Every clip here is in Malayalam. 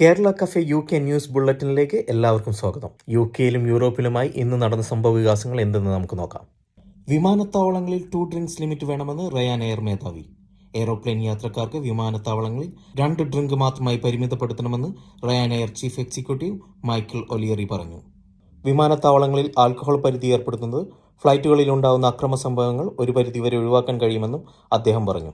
Kerala cafe U K news ബുള്ളറ്റിനിലേക്ക് എല്ലാവർക്കും സ്വാഗതം. യു കെയിലും യൂറോപ്പിലുമായി ഇന്ന് നടന്ന സംഭവ വികാസങ്ങൾ എന്തെന്ന് നമുക്ക് നോക്കാം. വിമാനത്താവളങ്ങളിൽ ടു ഡ്രിങ്ക്സ് ലിമിറ്റ് വേണമെന്ന് റയാൻ എയർ മേധാവി. എയ്റോപ്ലെയിൻ യാത്രക്കാർക്ക് വിമാനത്താവളങ്ങളിൽ രണ്ട് ഡ്രിങ്ക് മാത്രമായി പരിമിതപ്പെടുത്തണമെന്ന് Ryanair chief executive Michael O'Leary പറഞ്ഞു. വിമാനത്താവളങ്ങളിൽ ആൽക്കഹോൾ പരിധി ഏർപ്പെടുത്തുന്നത് ഫ്ലൈറ്റുകളിൽ ഉണ്ടാകുന്ന അക്രമ സംഭവങ്ങൾ ഒരു പരിധിവരെ ഒഴിവാക്കാൻ കഴിയുമെന്നും അദ്ദേഹം പറഞ്ഞു.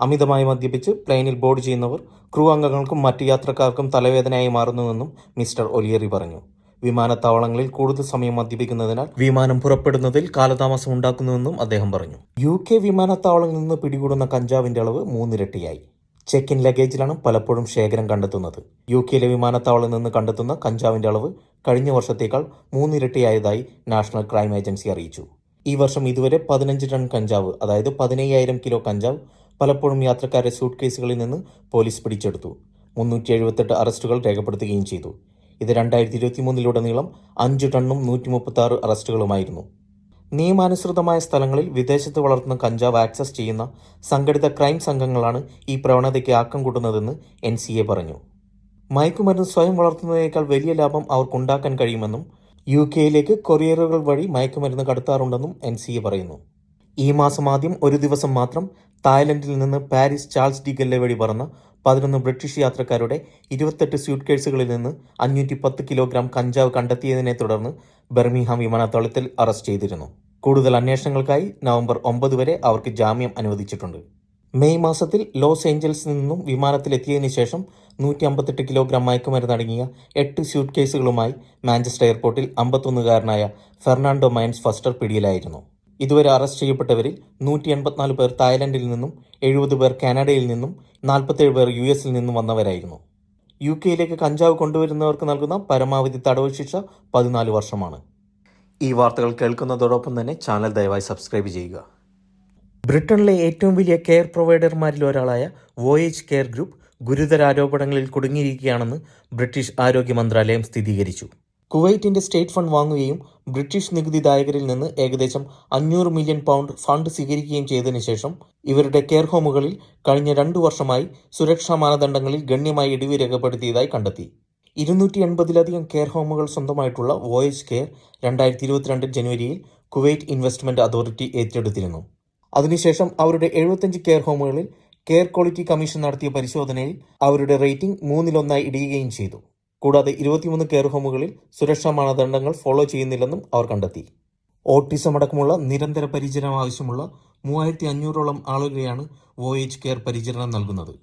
അമിതമായി മദ്യപിച്ച് പ്ലെയിനിൽ ബോർഡ് ചെയ്യുന്നവർ ക്രൂ അംഗങ്ങൾക്കും മറ്റ് യാത്രക്കാർക്കും തലവേദനയായി മാറുന്നുവെന്നും മിസ്റ്റർ ഒലിയറി പറഞ്ഞു. വിമാനത്താവളങ്ങളിൽ കൂടുതൽ സമയം മദ്യപിക്കുന്നതിനാൽ വിമാനം പുറപ്പെടുന്നതിൽ കാലതാമസം ഉണ്ടാക്കുന്നുവെന്നും അദ്ദേഹം പറഞ്ഞു. യു കെ വിമാനത്താവളങ്ങളിൽ നിന്ന് പിടികൂടുന്ന കഞ്ചാവിന്റെ അളവ് മൂന്നിരട്ടിയായി. ചെക്ക് ഇൻ ലഗേജിലാണ് പലപ്പോഴും ശേഖരം കണ്ടെത്തുന്നത്. യു കെയിലെ വിമാനത്താവളത്തിൽ നിന്ന് കണ്ടെത്തുന്ന കഞ്ചാവിന്റെ അളവ് കഴിഞ്ഞ വർഷത്തേക്കാൾ മൂന്നിരട്ടിയായതായി നാഷണൽ ക്രൈം ഏജൻസി അറിയിച്ചു. ഈ വർഷം ഇതുവരെ പതിനഞ്ച് ടൺ കഞ്ചാവ് അതായത് പതിനയ്യായിരം കിലോ കഞ്ചാവ് പലപ്പോഴും യാത്രക്കാരെ സൂട്ട് കേസുകളിൽ നിന്ന് പോലീസ് പിടിച്ചെടുത്തു. മുന്നൂറ്റി എഴുപത്തെട്ട് അറസ്റ്റുകൾ രേഖപ്പെടുത്തുകയും ചെയ്തു. ഇത് രണ്ടായിരത്തി ഇരുപത്തി മൂന്നിലുടനീളം അഞ്ച് ടണ്ണും നൂറ്റി മുപ്പത്തി ആറ് അറസ്റ്റുകളുമായിരുന്നു. നിയമാനുസൃതമായ സ്ഥലങ്ങളിൽ വിദേശത്ത് വളർത്തുന്ന കഞ്ചാവ് ആക്സസ് ചെയ്യുന്ന സംഘടിത ക്രൈം സംഘങ്ങളാണ് ഈ പ്രവണതയ്ക്ക് ആക്കം കൂട്ടുന്നതെന്ന് എൻ സി എ പറഞ്ഞു. മയക്കുമരുന്ന് സ്വയം വളർത്തുന്നതിനേക്കാൾ വലിയ ലാഭം അവർക്കുണ്ടാക്കാൻ കഴിയുമെന്നും യു കെയിലേക്ക് കൊറിയറുകൾ വഴി മയക്കുമരുന്ന് കടത്താറുണ്ടെന്നും എൻ സി എ പറയുന്നു. ഈ മാസം ആദ്യം ഒരു ദിവസം മാത്രം തായ്ലൻഡിൽ നിന്ന് പാരീസ് ചാൾസ് ഡി ഗല്ലെ വഴി പറന്ന പതിനൊന്ന് ബ്രിട്ടീഷ് യാത്രക്കാരുടെ ഇരുപത്തെട്ട് സ്യൂട്ട് കേസുകളിൽ നിന്ന് അഞ്ഞൂറ്റി പത്ത് കിലോഗ്രാം കഞ്ചാവ് കണ്ടെത്തിയതിനെ തുടർന്ന് ബെർമിഹാം വിമാനത്താവളത്തിൽ അറസ്റ്റ് ചെയ്തിരുന്നു. കൂടുതൽ അന്വേഷണങ്ങൾക്കായി നവംബർ ഒമ്പത് വരെ അവർക്ക് ജാമ്യം അനുവദിച്ചിട്ടുണ്ട്. മെയ് മാസത്തിൽ ലോസ് ഏഞ്ചൽസിൽ നിന്നും വിമാനത്തിലെത്തിയതിനു ശേഷം നൂറ്റി അമ്പത്തെട്ട് കിലോഗ്രാം മയക്കുമരുന്നടങ്ങിയ എട്ട് സ്യൂട്ട് കേസുകളുമായി മാഞ്ചസ്റ്റർ എയർപോർട്ടിൽ അമ്പത്തൊന്നുകാരനായ ഫെർണാണ്ടോ മൈൻസ് ഫസ്റ്റർ പിടിയിലായിരുന്നു. ഇതുവരെ അറസ്റ്റ് ചെയ്യപ്പെട്ടവരിൽ നൂറ്റി എൺപത്തിനാല് പേർ തായ്ലൻഡിൽ നിന്നും എഴുപത് പേർ കാനഡയിൽ നിന്നും നാൽപ്പത്തേഴ് പേർ യു എസിൽ നിന്നും വന്നവരായിരുന്നു. യു കെയിലേക്ക് കഞ്ചാവ് കൊണ്ടുവരുന്നവർക്ക് നൽകുന്ന പരമാവധി തടവ് ശിക്ഷ പതിനാല് വർഷമാണ്. ഈ വാർത്തകൾ കേൾക്കുന്നതോടൊപ്പം തന്നെ ചാനൽ ദയവായി സബ്സ്ക്രൈബ് ചെയ്യുക. ബ്രിട്ടനിലെ ഏറ്റവും വലിയ കെയർ പ്രൊവൈഡർമാരിൽ ഒരാളായ വോയേജ് കെയർ ഗ്രൂപ്പ് ഗുരുതര ആരോപണങ്ങളിൽ കുടുങ്ങിയിരിക്കുകയാണെന്ന് ബ്രിട്ടീഷ് ആരോഗ്യ മന്ത്രാലയം സ്ഥിരീകരിച്ചു. കുവൈറ്റിന്റെ സ്റ്റേറ്റ് ഫണ്ട് വാങ്ങുകയും ബ്രിട്ടീഷ് നികുതിദായകരിൽ നിന്ന് ഏകദേശം അഞ്ഞൂറ് മില്യൺ പൗണ്ട് ഫണ്ട് സ്വീകരിക്കുകയും ചെയ്തതിനു ശേഷം ഇവരുടെ കെയർ ഹോമുകളിൽ കഴിഞ്ഞ രണ്ടു വർഷമായി സുരക്ഷാ മാനദണ്ഡങ്ങളിൽ ഗണ്യമായി ഇടിവ് രേഖപ്പെടുത്തിയതായി കണ്ടെത്തി. ഇരുന്നൂറ്റി എൺപതിലധികം കെയർ ഹോമുകൾ സ്വന്തമായിട്ടുള്ള വോയേജ് കെയർ രണ്ടായിരത്തി ഇരുപത്തിരണ്ട് ജനുവരിയിൽ കുവൈറ്റ് ഇൻവെസ്റ്റ്മെന്റ് അതോറിറ്റി ഏറ്റെടുത്തിരുന്നു. അതിനുശേഷം അവരുടെ എഴുപത്തഞ്ച് കെയർ ഹോമുകളിൽ കെയർ ക്വാളിറ്റി കമ്മീഷൻ നടത്തിയ പരിശോധനയിൽ അവരുടെ റേറ്റിംഗ് മൂന്നിലൊന്നായി ഇടിയുകയും ചെയ്തു. കൂടാതെ ഇരുപത്തിമൂന്ന് കെയർ ഹോമുകളിൽ സുരക്ഷാ മാനദണ്ഡങ്ങൾ ഫോളോ ചെയ്യുന്നില്ലെന്നും അവർ കണ്ടെത്തി. ഓട്ടിസം അടക്കമുള്ള നിരന്തര പരിചരണം ആവശ്യമുള്ള മൂവായിരത്തി അഞ്ഞൂറോളം ആളുകളെയാണ് വോയേജ് കെയർ പരിചരണം നൽകുന്നത്.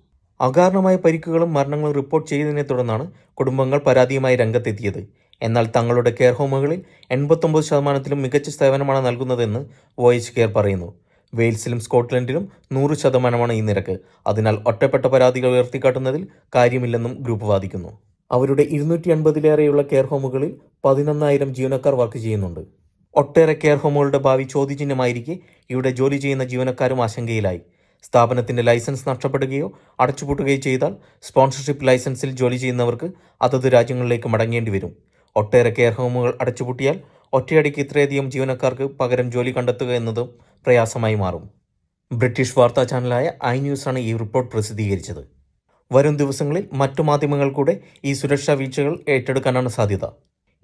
അകാരണമായ പരിക്കുകളും മരണങ്ങളും റിപ്പോർട്ട് ചെയ്തതിനെ തുടർന്നാണ് കുടുംബങ്ങൾ പരാതിയുമായി രംഗത്തെത്തിയത്. എന്നാൽ തങ്ങളുടെ കെയർ ഹോമുകളിൽ എൺപത്തൊമ്പത് ശതമാനത്തിലും മികച്ച സേവനമാണ് നൽകുന്നതെന്ന് വോയേജ് കെയർ പറയുന്നു. വെയിൽസിലും സ്കോട്ട്ലൻഡിലും നൂറ് ശതമാനമാണ് ഈ നിരക്ക്. അതിനാൽ ഒറ്റപ്പെട്ട പരാതികൾ ഉയർത്തിക്കാട്ടുന്നതിൽ കാര്യമില്ലെന്നും ഗ്രൂപ്പ് വാദിക്കുന്നു. അവരുടെ ഇരുന്നൂറ്റി അൻപതിലേറെയുള്ള കെയർ ഹോമുകളിൽ പതിനൊന്നായിരം ജീവനക്കാർ വർക്ക് ചെയ്യുന്നുണ്ട്. ഒട്ടേറെ കെയർ ഹോമുകളുടെ ഭാവി ചോദ്യചിഹ്നമായിരിക്കെ ഇവിടെ ജോലി ചെയ്യുന്ന ജീവനക്കാരും ആശങ്കയിലായി. സ്ഥാപനത്തിന്റെ ലൈസൻസ് നഷ്ടപ്പെടുകയോ അടച്ചുപൂട്ടുകയോ ചെയ്താൽ സ്പോൺസർഷിപ്പ് ലൈസൻസിൽ ജോലി ചെയ്യുന്നവർക്ക് അതത് രാജ്യങ്ങളിലേക്ക് മടങ്ങേണ്ടി വരും. ഒട്ടേറെ കെയർ ഹോമുകൾ അടച്ചുപൂട്ടിയാൽ ഒറ്റയടിക്ക് ഇത്രയധികം ജീവനക്കാർക്ക് പകരം ജോലി കണ്ടെത്തുക എന്നതും പ്രയാസമായി മാറും. ബ്രിട്ടീഷ് വാർത്താ ചാനലായ ഐ ന്യൂസാണ് ഈ റിപ്പോർട്ട് പ്രസിദ്ധീകരിച്ചത്. വരും ദിവസങ്ങളിൽ മറ്റു മാധ്യമങ്ങൾ കൂടെ ഈ സുരക്ഷാ വീഴ്ചകൾ ഏറ്റെടുക്കാനാണ് സാധ്യത.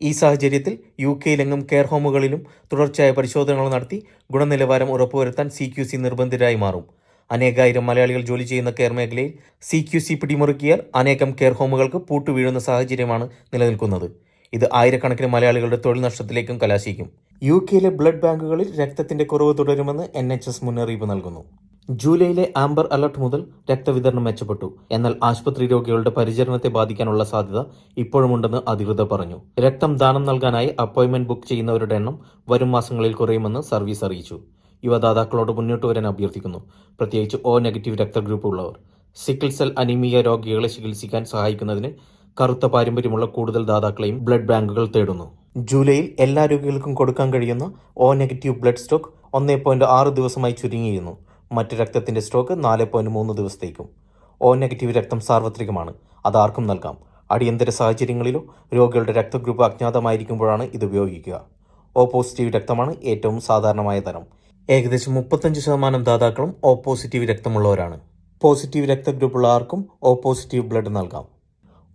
ഈ സാഹചര്യത്തിൽ യു കെയിലെങ്ങും കെയർ ഹോമുകളിലും തുടർച്ചയായ പരിശോധനകൾ നടത്തി ഗുണനിലവാരം ഉറപ്പുവരുത്താൻ സി ക്യു സി നിർബന്ധിതരായി മാറും. അനേകായിരം മലയാളികൾ ജോലി ചെയ്യുന്ന കെയർ മേഖലയിൽ സി ക്യു സി പിടിമുറുക്കിയാൽ അനേകം കെയർ ഹോമുകൾക്ക് പൂട്ടുവീഴുന്ന സാഹചര്യമാണ് നിലനിൽക്കുന്നത്. ഇത് ആയിരക്കണക്കിന് മലയാളികളുടെ തൊഴിൽ നഷ്ടത്തിലേക്കും കലാശിക്കും. യു കെയിലെ ബ്ലഡ് ബാങ്കുകളിൽ രക്തത്തിന്റെ കുറവ് തുടരുമെന്ന് എൻ എച്ച് എസ് മുന്നറിയിപ്പ് നൽകുന്നു. ജൂലൈയിലെ ആംബർ അലർട്ട് മുതൽ രക്തവിതരണം മെച്ചപ്പെട്ടു. എന്നാൽ ആശുപത്രി രോഗികളുടെ പരിചരണത്തെ ബാധിക്കാനുള്ള സാധ്യത ഇപ്പോഴുമുണ്ടെന്ന് അധികൃതർ പറഞ്ഞു. രക്തം ദാനം നൽകാനായി അപ്പോയിന്റ്മെന്റ് ബുക്ക് ചെയ്യുന്നവരുടെ എണ്ണം വരും മാസങ്ങളിൽ കുറയുമെന്ന് സർവീസ് അറിയിച്ചു. യുവദാതാക്കളോട് മുന്നോട്ട് വരാൻ അഭ്യർത്ഥിക്കുന്നു. പ്രത്യേകിച്ച് ഒ നെഗറ്റീവ് രക്തഗ്രൂപ്പ് ഉള്ളവർ സിക്കിൾ സെൽ അനീമിയ രോഗികളെ ചികിത്സിക്കാൻ സഹായിക്കുന്നതിന് കറുത്ത പാരമ്പര്യമുള്ള കൂടുതൽ ദാതാക്കളെയും ബ്ലഡ് ബാങ്കുകൾ തേടുന്നു. ജൂലൈയിൽ എല്ലാ രോഗികൾക്കും കൊടുക്കാൻ കഴിയുന്ന ഒ നെഗറ്റീവ് ബ്ലഡ് സ്റ്റോക്ക് ഒന്നേ പോയിന്റ് ആറ് ദിവസമായി ചുരുങ്ങിയിരുന്നു. മറ്റ് രക്തത്തിന്റെ സ്റ്റോക്ക് നാല് പോയിന്റ് മൂന്ന് ദിവസത്തേക്കും. ഒ നെഗറ്റീവ് രക്തം സാർവത്രികമാണ്. അത് ആർക്കും നൽകാം. അടിയന്തര സാഹചര്യങ്ങളിലോ രോഗികളുടെ രക്തഗ്രൂപ്പ് അജ്ഞാതമായിരിക്കുമ്പോഴാണ് ഇത് ഉപയോഗിക്കുക. ഒ പോസിറ്റീവ് രക്തമാണ് ഏറ്റവും സാധാരണമായ തരം. ഏകദേശം മുപ്പത്തഞ്ച് ശതമാനം ദാതാക്കളും ഒ പോസിറ്റീവ് രക്തമുള്ളവരാണ്. പോസിറ്റീവ് രക്തഗ്രൂപ്പുള്ള ആർക്കും ഒ പോസിറ്റീവ് ബ്ലഡ് നൽകാം.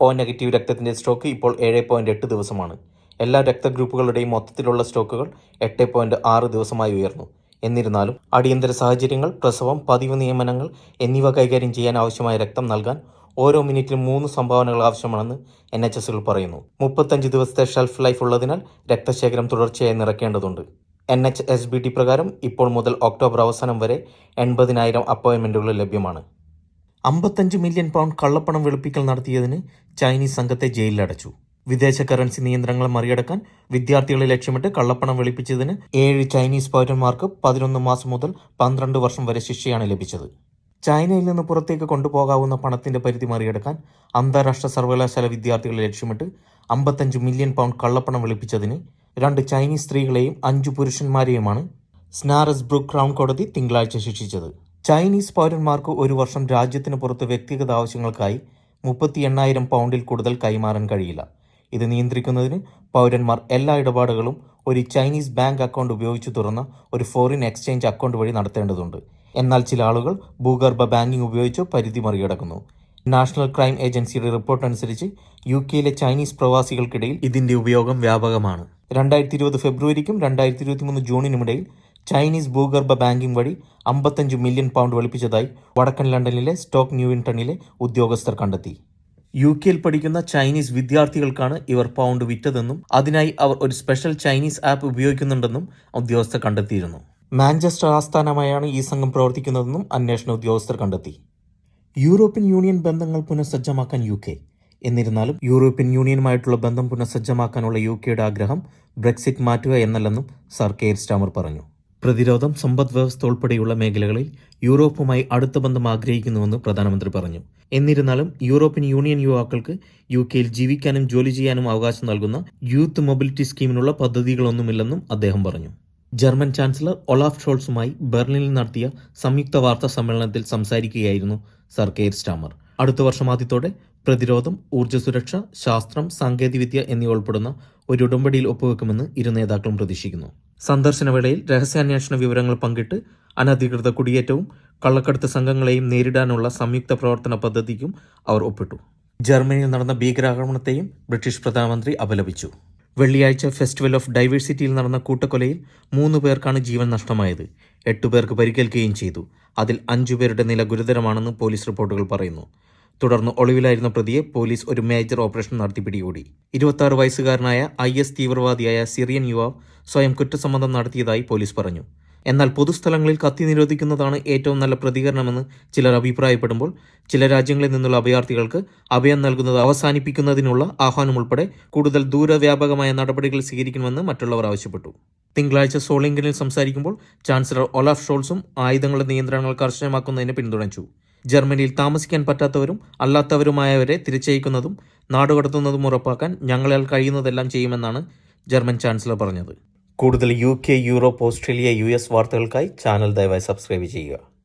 ഒ നെഗറ്റീവ് രക്തത്തിന്റെ സ്റ്റോക്ക് ഇപ്പോൾ ഏഴ് പോയിന്റ് എട്ട് ദിവസമാണ്. എല്ലാ രക്തഗ്രൂപ്പുകളുടെയും മൊത്തത്തിലുള്ള സ്റ്റോക്കുകൾ എട്ട് പോയിന്റ് ആറ് ദിവസമായി ഉയർന്നു. എന്നിരുന്നാലും അടിയന്തര സാഹചര്യങ്ങൾ പ്രസവം പതിവ് നിയമനങ്ങൾ എന്നിവ കൈകാര്യം ചെയ്യാൻ ആവശ്യമായ രക്തം നൽകാൻ ഓരോ മിനിറ്റിലും മൂന്ന് സംഭാവനകൾ ആവശ്യമാണെന്ന് എൻ എച്ച് എസുകൾ പറയുന്നു. മുപ്പത്തഞ്ച് ദിവസത്തെ ഷെൽഫ് ലൈഫ് ഉള്ളതിനാൽ രക്തശേഖരം തുടർച്ചയായി നിറയ്ക്കേണ്ടതുണ്ട്. N H S B T പ്രകാരം ഇപ്പോൾ മുതൽ ഒക്ടോബർ അവസാനം വരെ എൺപതിനായിരം അപ്പോയിൻമെന്റുകൾ ലഭ്യമാണ്. അമ്പത്തഞ്ച് മില്യൺ പൗണ്ട് കള്ളപ്പണം വെളുപ്പിക്കൽ നടത്തിയതിന് ചൈനീസ് സംഘത്തെ ജയിലിലടച്ചു. വിദേശ കറൻസി നിയന്ത്രണങ്ങൾ മറികടക്കാൻ വിദ്യാർത്ഥികളെ ലക്ഷ്യമിട്ട് കള്ളപ്പണം വെളിപ്പിച്ചതിന് ഏഴ് ചൈനീസ് പൗരന്മാർക്ക് പതിനൊന്ന് മാസം മുതൽ പന്ത്രണ്ട് വർഷം വരെ ശിക്ഷയാണ് ലഭിച്ചത്. ചൈനയിൽ നിന്ന് പുറത്തേക്ക് കൊണ്ടുപോകാവുന്ന പണത്തിന്റെ പരിധി മറികടക്കാൻ അന്താരാഷ്ട്ര സർവകലാശാല വിദ്യാർത്ഥികളെ ലക്ഷ്യമിട്ട് അമ്പത്തഞ്ച് മില്യൺ പൗണ്ട് കള്ളപ്പണം വെളുപ്പിച്ചതിന് രണ്ട് ചൈനീസ് സ്ത്രീകളെയും അഞ്ചു പുരുഷന്മാരെയുമാണ് സ്നാറസ് ബ്രൂക്ക് ക്രൗൺ കോടതി തിങ്കളാഴ്ച ശിക്ഷിച്ചത്. ചൈനീസ് പൗരന്മാർക്ക് ഒരു വർഷം രാജ്യത്തിന് പുറത്ത് വ്യക്തിഗത ആവശ്യങ്ങൾക്കായി മുപ്പത്തി എണ്ണായിരം പൗണ്ടിൽ കൂടുതൽ കൈമാറാൻ കഴിയില്ല. ഇത് നിയന്ത്രിക്കുന്നതിന് പൗരന്മാർ എല്ലാ ഇടപാടുകളും ഒരു ചൈനീസ് ബാങ്ക് അക്കൗണ്ട് ഉപയോഗിച്ച് തുറന്ന ഒരു ഫോറിൻ എക്സ്ചേഞ്ച് അക്കൗണ്ട് വഴി നടത്തേണ്ടതുണ്ട്. എന്നാൽ ചില ആളുകൾ ഭൂഗർഭ ബാങ്കിംഗ് ഉപയോഗിച്ച് പരിധി മറികടക്കുന്നു. നാഷണൽ ക്രൈം ഏജൻസിയുടെ റിപ്പോർട്ട് അനുസരിച്ച് യു കെയിലെ ചൈനീസ് പ്രവാസികൾക്കിടയിൽ ഇതിന്റെ ഉപയോഗം വ്യാപകമാണ്. രണ്ടായിരത്തി ഇരുപത് ഫെബ്രുവരിക്കും രണ്ടായിരത്തി ഇരുപത്തി മൂന്ന് ജൂണിനുമിടയിൽ ചൈനീസ് ഭൂഗർഭ ബാങ്കിംഗ് വഴി അമ്പത്തഞ്ച് മില്യൺ പൗണ്ട് വെളുപ്പിച്ചതായി വടക്കൻ ലണ്ടനിലെ സ്റ്റോക്ക് ന്യൂവിൻടണിലെ ഉദ്യോഗസ്ഥർ കണ്ടെത്തി. യു കെയിൽ പഠിക്കുന്ന ചൈനീസ് വിദ്യാർത്ഥികൾക്കാണ് ഇവർ പൗണ്ട് വിറ്റതെന്നും അതിനായി അവർ ഒരു സ്പെഷ്യൽ ചൈനീസ് ആപ്പ് ഉപയോഗിക്കുന്നുണ്ടെന്നും ഉദ്യോഗസ്ഥർ കണ്ടെത്തിയിരുന്നു. മാഞ്ചസ്റ്റർ ആസ്ഥാനമായാണ് ഈ സംഘം പ്രവർത്തിക്കുന്നതെന്നും അന്വേഷണ ഉദ്യോഗസ്ഥർ കണ്ടെത്തി. യൂറോപ്യൻ യൂണിയൻ ബന്ധങ്ങൾ പുനഃസജ്ജമാക്കാൻ യു കെ. എന്നിരുന്നാലും യൂറോപ്യൻ യൂണിയനുമായിട്ടുള്ള ബന്ധം പുനഃസജ്ജമാക്കാനുള്ള യു കെയുടെ ആഗ്രഹം ബ്രെക്സിറ്റ് മാറ്റുക എന്നല്ലെന്നും സർ കെയർ സ്റ്റാമർ പറഞ്ഞു. പ്രതിരോധം സമ്പദ് വ്യവസ്ഥ ഉൾപ്പെടെയുള്ള മേഖലകളിൽ യൂറോപ്പുമായി അടുത്ത ബന്ധം ആഗ്രഹിക്കുന്നുവെന്ന് പ്രധാനമന്ത്രി പറഞ്ഞു. എന്നിരുന്നാലും യൂറോപ്യൻ യൂണിയൻ യുവാക്കൾക്ക് യു കെയിൽ ജീവിക്കാനും ജോലി ചെയ്യാനും അവകാശം നൽകുന്ന യൂത്ത് മൊബിലിറ്റി സ്കീമിനുള്ള പദ്ധതികളൊന്നുമില്ലെന്നും അദ്ദേഹം പറഞ്ഞു. ജർമ്മൻ ചാൻസലർ ഒലാഫ് ഷോൾസുമായി ബെർലിനിൽ നടത്തിയ സംയുക്ത വാർത്താ സമ്മേളനത്തിൽ സംസാരിക്കുകയായിരുന്നു സർ കെയർ സ്റ്റാമർ. അടുത്ത വർഷം ആദ്യത്തോടെ പ്രതിരോധം ഊർജ സുരക്ഷ ശാസ്ത്രം സാങ്കേതികവിദ്യ എന്നിവ ഉൾപ്പെടുന്ന ഒരു ഉടമ്പടിയിൽ ഒപ്പുവെക്കുമെന്ന് ഇരു നേതാക്കളും പ്രതീക്ഷിക്കുന്നു. സന്ദർശനവേളയിൽ രഹസ്യാന്വേഷണ വിവരങ്ങൾ പങ്കിട്ട് അനധികൃത കുടിയേറ്റവും കള്ളക്കടത്ത് സംഘങ്ങളെയും നേരിടാനുള്ള സംയുക്ത പ്രവർത്തന പദ്ധതിക്കും അവർ ഒപ്പിട്ടു. ജർമ്മനിയിൽ നടന്ന ഭീകരാക്രമണത്തെയും ബ്രിട്ടീഷ് പ്രധാനമന്ത്രി അപലപിച്ചു. വെള്ളിയാഴ്ച ഫെസ്റ്റിവൽ ഓഫ് ഡൈവേഴ്സിറ്റിയിൽ നടന്ന കൂട്ടക്കൊലയിൽ മൂന്ന് പേർക്കാണ് ജീവൻ നഷ്ടമായത്. എട്ട് പേർക്ക് പരിക്കേൽക്കുകയും ചെയ്തു. അതിൽ അഞ്ചു പേരുടെ നില ഗുരുതരമാണെന്ന് പോലീസ് റിപ്പോർട്ടുകൾ പറയുന്നു. തുടർന്ന് ഒളിവിലായിരുന്ന പ്രതിയെ പോലീസ് ഒരു മേജർ ഓപ്പറേഷൻ നടത്തി പിടികൂടി. ഇരുപത്തി വയസ്സുകാരനായ ഐ എസ് തീവ്രവാദിയായ സിറിയൻ യുവാവ് സ്വയം കുറ്റസമ്മതം നടത്തിയതായി പോലീസ് പറഞ്ഞു. എന്നാൽ പൊതുസ്ഥലങ്ങളിൽ കത്തി നിരോധിക്കുന്നതാണ് ഏറ്റവും നല്ല പ്രതികരണമെന്ന് ചിലർ അഭിപ്രായപ്പെടുമ്പോൾ ചില രാജ്യങ്ങളിൽ നിന്നുള്ള അഭയാർത്ഥികൾക്ക് അഭയം നൽകുന്നത് അവസാനിപ്പിക്കുന്നതിനുള്ള ആഹ്വാനം ഉൾപ്പെടെ കൂടുതൽ ദൂരവ്യാപകമായ നടപടികൾ സ്വീകരിക്കണമെന്ന് മറ്റുള്ളവർ ആവശ്യപ്പെട്ടു. തിങ്കളാഴ്ച സോളിംഗനിൽ സംസാരിക്കുമ്പോൾ ചാൻസലർ ഒലാഫ് ഷോൾസും ആയുധങ്ങളുടെ നിയന്ത്രണങ്ങൾ കർശനമാക്കുന്നതിനെ പിന്തുണച്ചു. ജർമ്മനിയിൽ താമസിക്കാൻ പറ്റാത്തവരും അല്ലാത്തവരുമായവരെ തിരിച്ചയക്കുന്നതും നാടുകടത്തുന്നതും ഉറപ്പാക്കാൻ ഞങ്ങളാൽ കഴിയുന്നതെല്ലാം ചെയ്യുമെന്നാണ് ജർമ്മൻ ചാൻസലർ പറഞ്ഞത്. കൂടുതൽ U K Europe Australia U S വാർത്തകൾക്കായി ചാനൽ ദയവായി സബ്സ്ക്രൈബ് ചെയ്യുക.